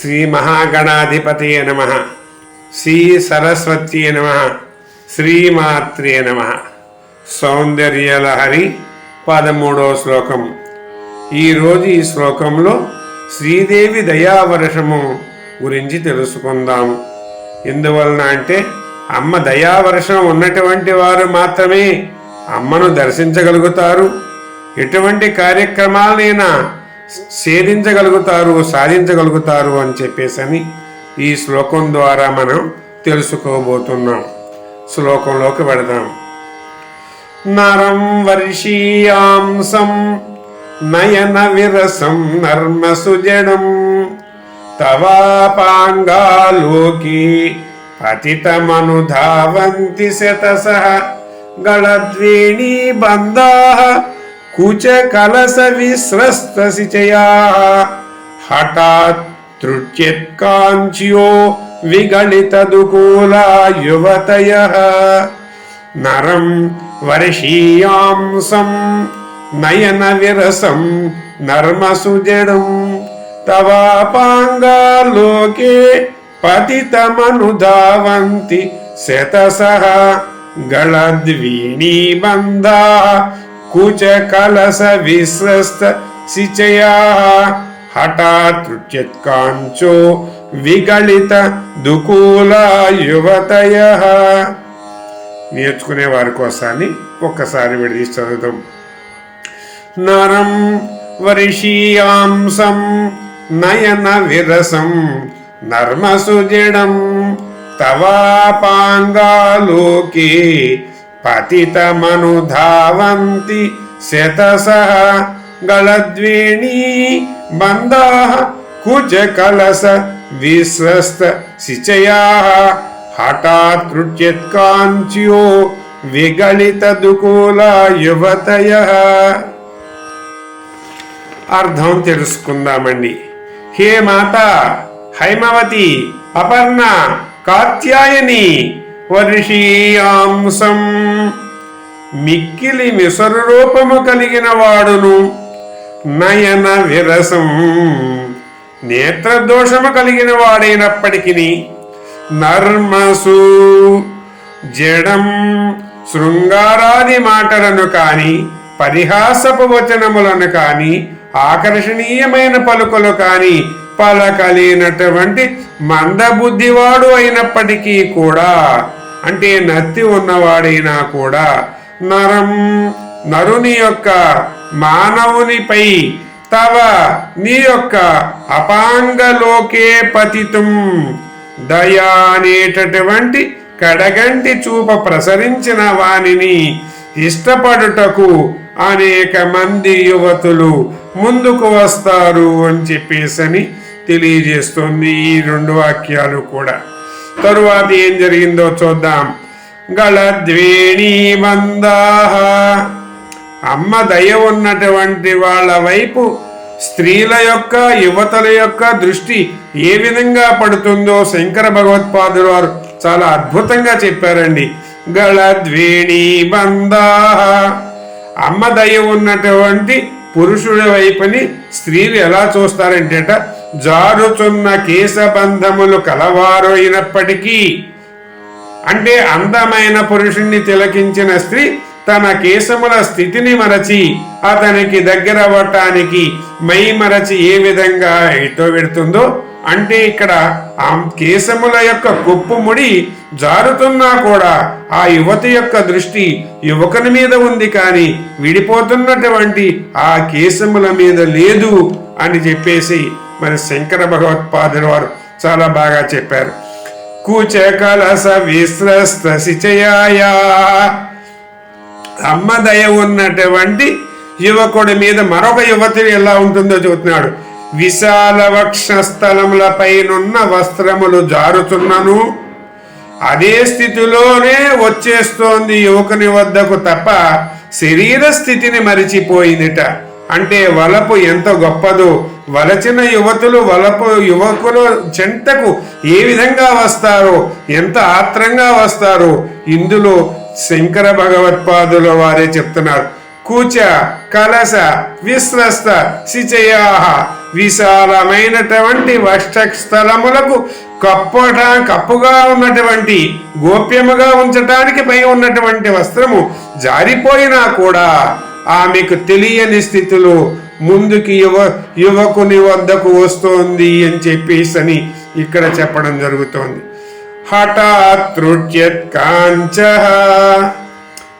శ్రీ మహాగణాధిపతయ నమ. శ్రీ సరస్వత్యే నమ. శ్రీమాత్రే నమ. సౌందర్యలహరి పదమూడవ శ్లోకం. ఈరోజు ఈ శ్లోకంలో శ్రీదేవి దయావర్షము గురించి తెలుసుకుందాము ఎందువలన అంటే అమ్మ దయావర్షం ఉన్నటువంటి వారు మాత్రమే అమ్మను దర్శించగలుగుతారు. ఎటువంటి కార్యక్రమాలైనా ఛేదించగలుగుతారు సాధించగలుగుతారు అని చెప్పేసని ఈ శ్లోకం ద్వారా మనం తెలుసుకోబోతున్నాం. శ్లోకంలోకి పెడదాం నరం వర్షీయాంసం నయన విరసం నర్మసుజడం తవాపాంగాలోకి పతితమనుధావంతి శతసః గళద్వేణీ బంధా కుచ కలస విస్రస్త సిచయా హఠాత్ తృట్యత్కాంచ్యో విగళిత దుకూలా యువతయ. నరం వర్షీయాంసం నయన విరసం నర్మసుజడం తవాపాంగాలోకే కలస సిచయా హఠాత్ విగళిత దుకూల యువతయ. నేర్చుకునే వారి కోసాన్ని ఒక్కసారి విడదీసి చదువుతాం నరం వరిషీయాంసం నయన విరసం నర్మసుజడం తవాపాంగాలోకే పతితమనుధావంతి శతసః గళద్వేణీ బంధా కుచ కలస విస్రస్త సిచయా హఠాత్ కృత్యత్కాంచ్యో విగళిత దుకూల యువతయ అర్థం తెలుసుకుందామండి. హే మాత హైమవతి అపర్ణ కాత్యాయని వర్షీయాంసం మిక్కిలి మిసరు రూపము కలిగిన వాడును నయన విరసం నేత్రదోషము కలిగిన వాడైనప్పటికీ నర్మసు జడం శృంగారాది మాటలను కాని పరిహాసపు వచనములను కాని ఆకర్షణీయమైన పలుకులు కాని పలకలేనటువంటి మందబుద్ధివాడు అయినప్పటికీ కూడా అంటే నత్తి ఉన్నవాడైనా కూడా నరం నరుని యొక్క మానవునిపై తవ నీ యొక్క అపాంగలోకే పతితం. దయా అనేటటువంటి కడగంటి చూప ప్రసరించిన వానిని ఇష్టపడుటకు అనేక మంది యువతులు ముందుకు వస్తారు అని చెప్పేసని తెలియజేస్తుంది ఈ రెండు వాక్యాలు కూడా. తరువాత ఏం జరిగిందో చూద్దాం. గళద్వేణీ బందాహ అమ్మ దయ ఉన్నటువంటి వాళ్ళ వైపు స్త్రీల యొక్క యువతల యొక్క దృష్టి ఏ విధంగా పడుతుందో శంకర భగవత్పాదులు వారు చాలా అద్భుతంగా చెప్పారండి. గళద్వేణీ బందాహ అమ్మ దయ ఉన్నటువంటి పురుషుడి వైపుని స్త్రీలు ఎలా చూస్తారంటేట జారుచున్న కేశబంధములు కలవారు అయినప్పటికీ అంటే అందమైన పురుషుణ్ణి తిలకించిన స్త్రీ తన కేశముల స్థితిని మరచి అతనికి దగ్గర అవ్వటానికి మై మరచి ఏ విధంగా ఎటో పెడుతుందో అంటే ఇక్కడ ఆ కేశముల యొక్క కుప్పు ముడి జారుతున్నా కూడా ఆ యువతి యొక్క దృష్టి యువకుని మీద ఉంది కానీ విడిపోతున్నటువంటి ఆ కేశముల మీద లేదు అని చెప్పేసి మరి శంకర భగవత్పాదులు వారు చాలా బాగా చెప్పారు. కుచకలస కలస విస్రస్త అమ్మ దయ ఉన్నటువంటి యువకుడి మీద మరొక యువతి ఎలా ఉంటుందో చూస్తున్నాడు. విశాల వక్షస్థలములపైనున్న వస్త్రములు జారుతున్నను అదే స్థితిలోనే వచ్చేస్తోంది యువకుని వద్దకు తప్ప శరీర స్థితిని మరిచిపోయిందిట. అంటే వలపు ఎంత గొప్పదో వలచిన యువతులు వలపు యువకులు చెంతకు ఏ విధంగా వస్తారో? ఎంత ఆత్రంగా వస్తారో? ఇందులో శంకర భగవత్పాదుల వారే చెప్తున్నారు. కూచ కలస విశ్రస్త శిచయాహ విశాలమైనటువంటి వక్షస్థలములకు కప్పట కప్పుగా ఉన్నటువంటి గోప్యముగా ఉంచటానికి పై ఉన్నటువంటి వస్త్రము జారిపోయినా కూడా ఆమెకు తెలియని స్థితిలో ముందుకి యువ యువకుని వద్దకు వస్తోంది అని చెప్పేసి అని ఇక్కడ చెప్పడం జరుగుతోంది. హఠాతృట్యత్ కాంచ.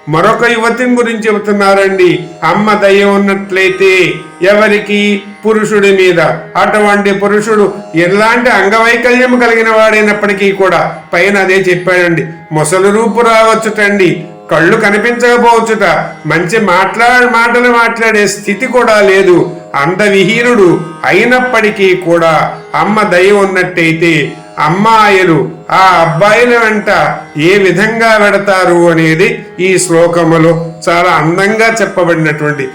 మరొక యువతిని గురించి చెబుతున్నారండి. అమ్మ దయ ఉన్నట్లయితే ఎవరికి? పురుషుడి మీద. అటువంటి పురుషుడు ఎలాంటి అంగవైకల్యం కలిగిన వాడైనప్పటికీ కూడా పైన అదే చెప్పాడండి. ముసలి రూపు రావచ్చుటండి. కళ్ళు కనిపించకపోవచ్చుట. మంచి మాట్లా మాటలు మాట్లాడే స్థితి కూడా లేదు. అందవిహీనుడు అయినప్పటికీ కూడా అమ్మ దయ ఉన్నట్టయితే అమ్మాయిలు ఆ అబ్బాయిల వెంట ఏ విధంగా పెడతారు అనేది ఈ శ్లోకములో చాలా అందంగా చెప్పబడినటువంటి.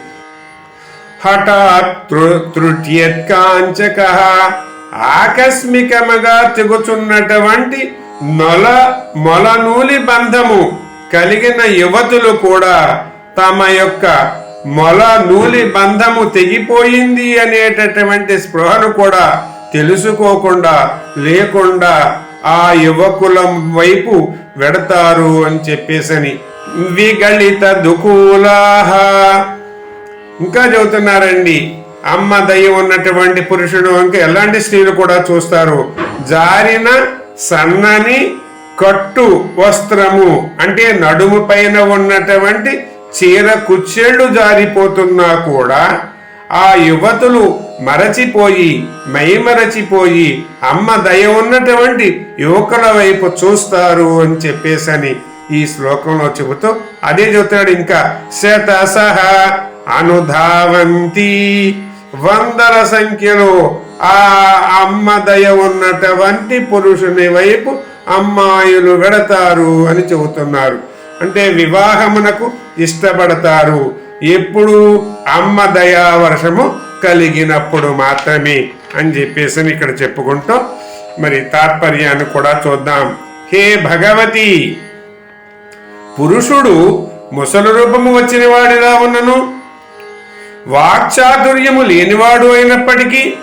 హఠాత్ తృట్యత్కాంచక ఆకస్మికముగా తెగుచున్నటువంటి నొల మొలనూలి బంధము కలిగిన యువతులు కూడా తమ యొక్క మొల నూలి బంధము తెగిపోయింది అనేటటువంటి స్పృహను కూడా తెలుసుకోకుండా లేకుండా ఆ యువకుల వైపు వెడతారు అని చెప్పేసని విగళిత దుకూలాహ ఇంకా చెబుతున్నారండి అమ్మ దయ ఉన్నటువంటి పురుషుడు ఇంకా ఎలాంటి స్త్రీలు కూడా చూస్తారు? జారిన సన్నని కట్టు వస్త్రము అంటే నడుము పైన ఉన్నటువంటి చీర కుచ్చేళ్ళు జారిపోతున్నా కూడా ఆ యువతులు మరచిపోయి మైమరచిపోయి అమ్మ దయ ఉన్నటువంటి యువకుల వైపు చూస్తారు అని చెప్పేసని ఈ శ్లోకంలో చెబుతూ అదే చెబుతాడు ఇంకా శతసహ అనుధావంతి. వందల సంఖ్యలో ఆ అమ్మ దయ ఉన్నటువంటి పురుషుని వైపు అమ్మాయిలు వెడతారు అని చెబుతున్నారు. అంటే వివాహమునకు ఇష్టపడతారు. ఎప్పుడు అమ్మ దయా వర్షము కలిగినప్పుడు మాత్రమే అని చెప్పేసి ఇక్కడ చెప్పుకుంటూ మరి తాత్పర్యాన్ని కూడా చూద్దాం. హే భగవతి! పురుషుడు ముసలి రూపము వచ్చిన వాడిలా ఉన్నను. వాక్చాతుర్యము లేనివాడు అయినప్పటికీ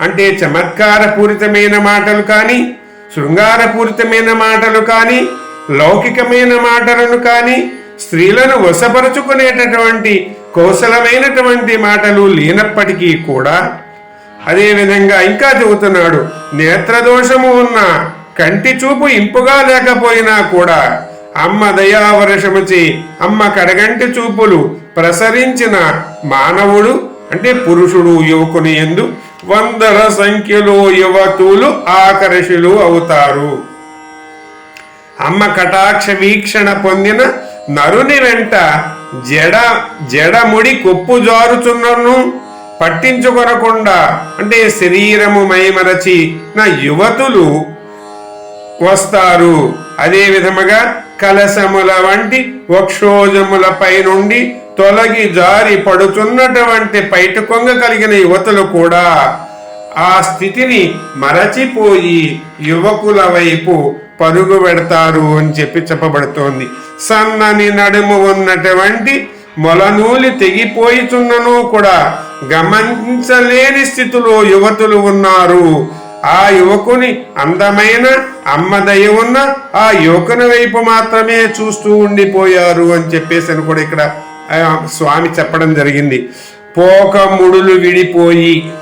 అంటే చమత్కారపూరితమైన మాటలు కానీ శృంగారపూరితమైన మాటలు కానీ లౌకికమైన మాటలను కానీ స్త్రీలను వశపరుచుకునేటటువంటి కౌశలమైనటువంటి మాటలు లేనప్పటికీ కూడా అదేవిధంగా ఇంకా చెబుతున్నాడు నేత్రదోషము ఉన్న కంటి చూపు ఇంపుగా లేకపోయినా కూడా అమ్మ దయావరుషముచి అమ్మ కడగంటి చూపులు ప్రసరించిన మానవుడు అంటే పురుషుడు యువకుని ఎందు వందల సంఖ్యలో యువతులు ఆకర్షులు అవుతారు. అమ్మ కటాక్ష వీక్షణ పొందిన నరుని వెంట జడ జడముడి కొప్పు జారుచున్నను. పట్టించుకొనకుండా అంటే శరీరము మైమరచి నా యువతులు వస్తారు. అదే విధముగా కలశముల వంటి వక్షోజములపై నుండి తొలగి జారి పడుతున్నటువంటి పైట కొంగ కలిగిన యువతులు కూడా ఆ స్థితిని మరచిపోయి యువకుల వైపు పరుగు పెడతారు అని చెప్పి చెప్పబడుతోంది. సన్నని నడుము ఉన్నటువంటి మొలనూలి తెగిపోయిచున్నను కూడా గమనించలేని స్థితిలో యువతులు ఉన్నారు. ఆ యువకుని అందమైన అమ్మదయ ఉన్న ఆ యువకుని వైపు మాత్రమే చూస్తూ ఉండిపోయారు అని చెప్పేసి అని కూడా ఇక్కడ స్వామి చెప్పడం జరిగింది. పోక ముడులు విడిపోయి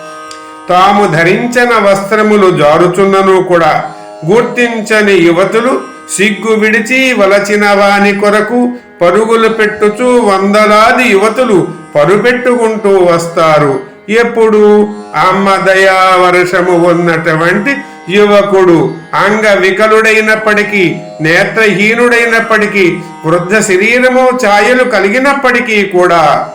తాము ధరించిన వస్త్రములు జారుచున్నను కూడా గుర్తించని యువతులు సిగ్గు విడిచి వలచిన వాని కొరకు పరుగులు పెట్టుచు వందలాది యువతులు పరుపెట్టుకుంటూ వస్తారు. ఎప్పుడు అమ్మ దయా వర్షము ఉన్నటువంటి యువకుడు అంగ వికలుడైనప్పటికీ నేత్రహీనుడైనప్పటికీ వృద్ధ శరీరము ఛాయలు కలిగినప్పటికీ కూడా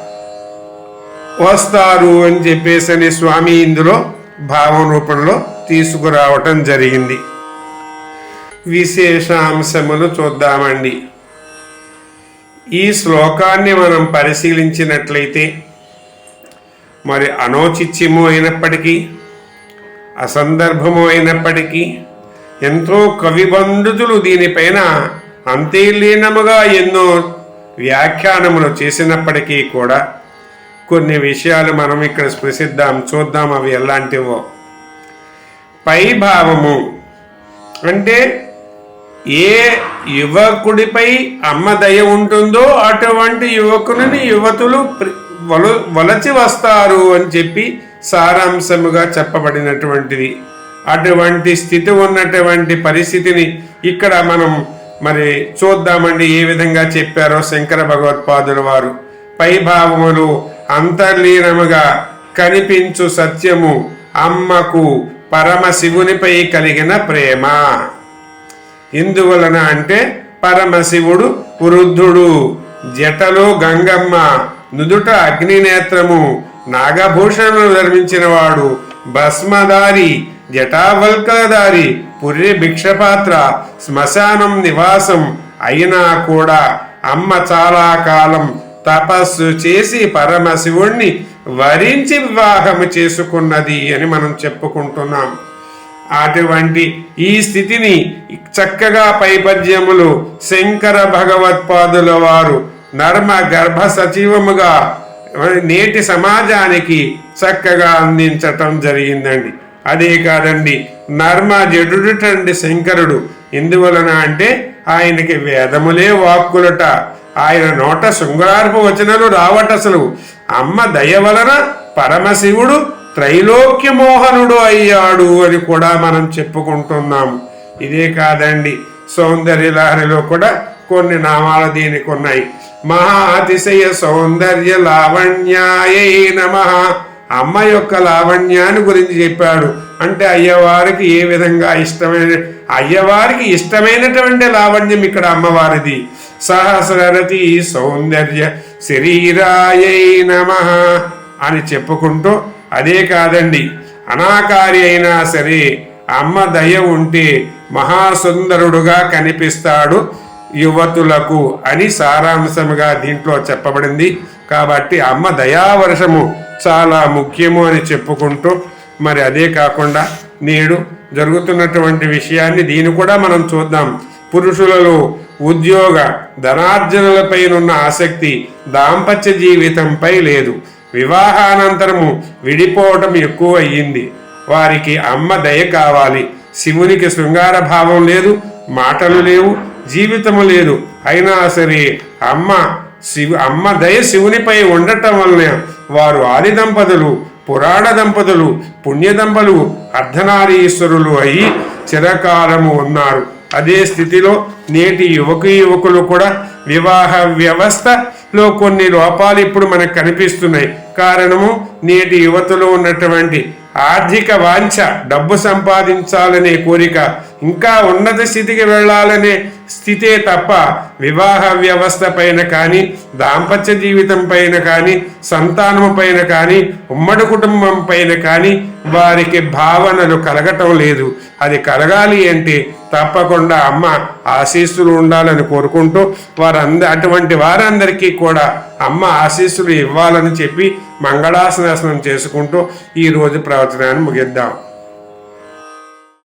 వస్తారు అని చెప్పేసి స్వామి ఇందులో భావం రూపంలో తీసుకురావటం జరిగింది. విశేషాంశమును చూద్దామండి. ఈ శ్లోకాన్ని మనం పరిశీలించినట్లయితే మరి అనౌచిత్యము అయినప్పటికీ అసందర్భము అయినప్పటికీ ఎంతో కవిబంధుతులు దీనిపైన అంతేలీనముగా ఎన్నో వ్యాఖ్యానములు చేసినప్పటికీ కూడా కొన్ని విషయాలు మనం ఇక్కడ స్పృశిద్దాం చూద్దాం అవి ఎలాంటివో. పై భావము అంటే ఏ యువకుడిపై అమ్మ దయ ఉంటుందో అటువంటి యువకుని యువతులు ప్రి- వల- వలచి వస్తారు అని చెప్పి సారాంశముగా చెప్పబడినటువంటిది. అటువంటి స్థితి ఉన్నటువంటి పరిస్థితిని ఇక్కడ మనం మరి చూద్దామండి ఏ విధంగా చెప్పారో శంకర భగవత్పాదుల వారు. పై భావములు అంతర్లీనముగా కనిపించు సత్యము అమ్మకు పరమశివునిపై కలిగిన ప్రేమ. ఎందువలన అంటే పరమశివుడు వృద్ధుడు జటలో గంగమ్మ నుదుట అగ్నినేత్రము నాగభూషణను ధర్మించిన వాడు భస్మదారి జటావల్కలదారి పుర్రె భిక్షపాత్ర శ్మశానం నివాసం అయినా కూడా అమ్మ చాలా కాలం తపస్సు చేసి పరమశివుణ్ణి వరించి వివాహము చేసుకున్నది అని మనం చెప్పుకుంటున్నాం. అటువంటి ఈ స్థితిని చక్కగా పైపద్యములు శంకర భగవత్పాదుల వారు నర్మ గర్భ సచివముగా నేటి సమాజానికి చక్కగా అందించటం జరిగిందండి. అదే కాదండి నర్మ జడుటండి శంకరుడు. ఎందువలన అంటే ఆయనకి వేదములే వాక్కులట. ఆయన నోట శృంగారపు వచనలు రావట అసలు. అమ్మ దయ వలన పరమశివుడు త్రైలోక్య మోహనుడు అయ్యాడు అని కూడా మనం చెప్పుకుంటున్నాం. ఇదే కాదండి సౌందర్యలహరిలో కూడా కొన్ని నామాలు దీనికి ఉన్నాయి. మహాతిశయ సౌందర్య లావణ్యాయై నమ. అమ్మ యొక్క లావణ్యాన్ని గురించి చెప్పాడు. అంటే అయ్యవారికి ఏ విధంగా ఇష్టమైన అయ్యవారికి ఇష్టమైనటువంటి లావణ్యం ఇక్కడ అమ్మవారిది. సహస్రరతి సౌందర్య శరీరాయై నమ అని చెప్పుకుంటూ అదే కాదండి అనాకారి అయినా సరే అమ్మ దయ ఉంటే మహాసుందరుడుగా కనిపిస్తాడు. యువతులకు అని సారాంశముగా దీంట్లో చెప్పబడింది. కాబట్టి అమ్మ దయావర్షము చాలా ముఖ్యము అని చెప్పుకుంటూ మరి అదే కాకుండా నేడు జరుగుతున్నటువంటి విషయాన్ని దీన్ని కూడా మనం చూద్దాం. పురుషులలో ఉద్యోగ ధనార్జనలపైనున్న ఆసక్తి దాంపత్య జీవితంపై లేదు. వివాహానంతరము విడిపోవటం ఎక్కువ అయ్యింది వారికి అమ్మ దయ కావాలి. శివునికి శృంగార భావం లేదు మాటలు లేవు జీవితము లేదు. అయినా సరే అమ్మ శివు అమ్మ దయ శివునిపై ఉండటం వలన వారు ఆది దంపతులు పురాణ దంపతులు పుణ్య దంపలు అర్ధనారీశ్వరులు అయి చిరకాలము ఉన్నారు. అదే స్థితిలో నేటి యువకు యువకులు కూడా వివాహ వ్యవస్థలో కొన్ని లోపాలు ఇప్పుడు మనకు కనిపిస్తున్నాయి. కారణము నేటి యువతలో ఉన్నటువంటి ఆర్థిక వాంఛ డబ్బు సంపాదించాలనే కోరిక ఇంకా ఉన్నత స్థితికి వెళ్ళాలనే స్థితే తప్ప వివాహ వ్యవస్థ పైన కానీ దాంపత్య జీవితం పైన కానీ సంతానము పైన కానీ ఉమ్మడి కుటుంబం పైన కానీ వారికి భావనలు కలగటం లేదు. అది కలగాలి అంటే తప్పకుండా అమ్మ ఆశీస్సులు ఉండాలని కోరుకుంటూ వారంద అటువంటి వారందరికీ కూడా అమ్మ ఆశీస్సులు ఇవ్వాలని చెప్పి మంగళాసనాసనం చేసుకుంటూ ఈరోజు ప్రవచనాన్ని ముగిద్దాం.